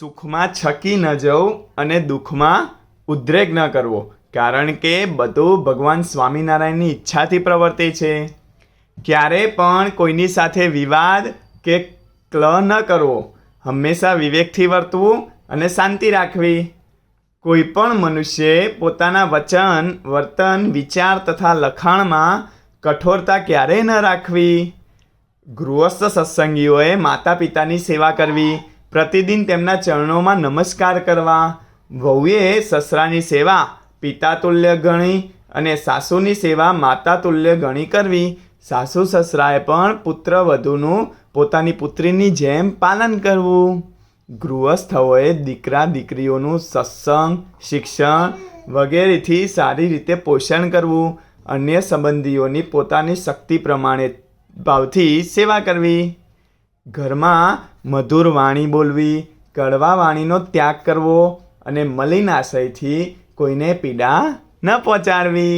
સુખમાં છકી ન જવું અને દુઃખમાં ઉદ્રેક ન કરવો. કારણ કે બધું ભગવાન સ્વામિનારાયણની ઈચ્છાથી પ્રવર્તે છે. ક્યારે પણ કોઈની સાથે વિવાદ કે ક્લ ન કરવો, હંમેશા વિવેકથી વર્તવું અને શાંતિ રાખવી. કોઈ પણ મનુષ્યે પોતાના વચન, વર્તન, વિચાર તથા લખાણમાં કઠોરતા ક્યારેય ન રાખવી? ગૃહસ્થ સત્સંગીઓએ માતા પિતાની સેવા કરવી પ્રતિદિન તેમના ચરણોમાં નમસ્કાર કરવા, વહુએ સસરાની સેવા પિતા તુલ્ય ગણી અને સાસુની સેવા માતા તુલ્ય ગણી કરવી. સાસુ સસરાએ પણ પુત્ર વધુનું પોતાની પુત્રીની જેમ પાલન કરવું. ગૃહસ્થોએ દીકરા દીકરીઓનું સત્સંગ, શિક્ષણ વગેરેથી સારી રીતે પોષણ કરવું. અન્ય સંબંધીઓની પોતાની શક્તિ પ્રમાણે ભાવથી સેવા કરવી. ઘરમાં મધુર વાણી બોલવી, કડવા વાણીનો ત્યાગ કરવો અને મલિન આશયથી કોઈને પીડા ન પહોંચાડવી.